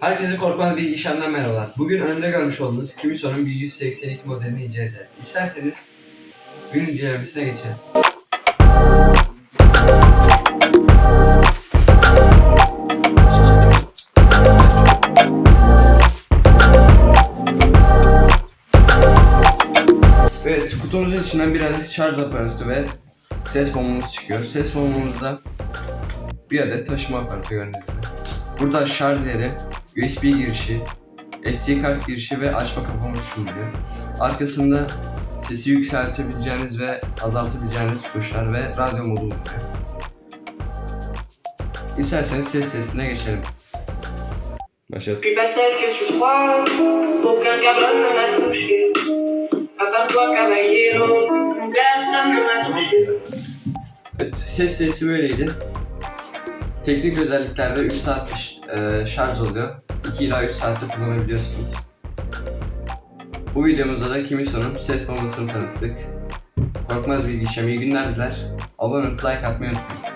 Herkese korkmaz bilgi işlemden merhabalar. Bugün önümde görmüş olduğunuz Kimison'un 1182 modelini inceleyeceğiz. İsterseniz gün incelemesine geçelim. Evet, kutumuzun içinden bir adet şarj aparatı ve ses bombamız çıkıyor. Ses bombamızda bir adet taşıma aparatı gibi. Burada şarj yeri, USB girişi, SD kart girişi ve açma kapama bulunuyor. Arkasında sesi yükseltebileceğiniz ve azaltabileceğiniz tuşlar ve radyo modu bulunuyor. İsterseniz ses sesine geçelim. Başlat. Evet, ses sesi böyleydi. Teknik özelliklerde 3 saat e, şarj oluyor. 2 ila 3 saatte kullanabiliyorsunuz. Bu videomuzda da Kimison'un ses bombasını tanıttık. Korkmaz bilgi işlemi iyi günler diler. Abone olup like atmayı unutmayın.